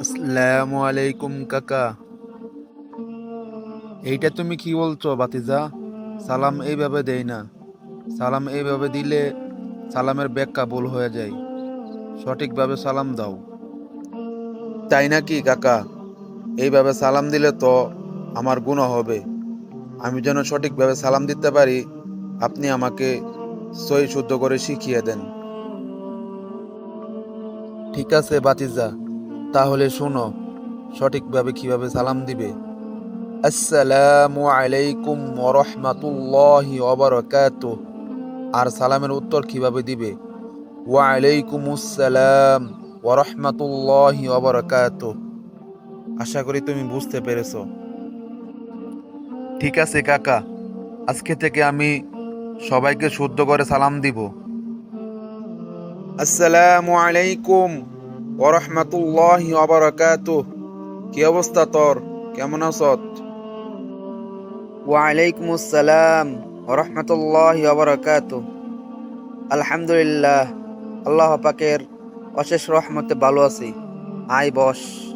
আসসালামু আলাইকুম, কাকা। এইটা তুমি কি বলছো বাতিজা সালাম এইভাবে দেই না। সালাম এইভাবে দিলে সালামের ব্যাখ্যা ভুল হয়ে যায়। সঠিকভাবে সালাম দাও। তাই নাকি, কাকা? এইভাবে সালাম দিলে তো আমার গুণ হবে। আমি যেন সঠিকভাবে সালাম দিতে পারি, আপনি আমাকে সই শুদ্ধ করে শিখিয়ে দেন। ঠিক আছে বাতিজা তাহলে শোনো, সঠিকভাবে কীভাবে সালাম দিবে? আসসালামু আলাইকুম ওরহমাতুল্লাহি ওবরকাতু আর সালামের উত্তর কীভাবে দিবে? ওয়া আলাইকুম আসসালাম ওরহমাতুল্লাহি ওবরকাতু আশা করি তুমি বুঝতে পেরেছ। ঠিক আছে কাকা, আজকে থেকে আমি সবাইকে শুদ্ধ করে সালাম দিব। আসসালামু আলাইকুম ওরহমাতুল্লাহি ওবরাকাতু কি অবস্থা তোর? কেমন আছত ওয়ালাইকুম আসসালাম রহমতুল্লাহ ওবরাকাত আলহামদুলিল্লাহ, আল্লাহ পাকের অশেষ রহমতে ভালো আছি। আয় বস।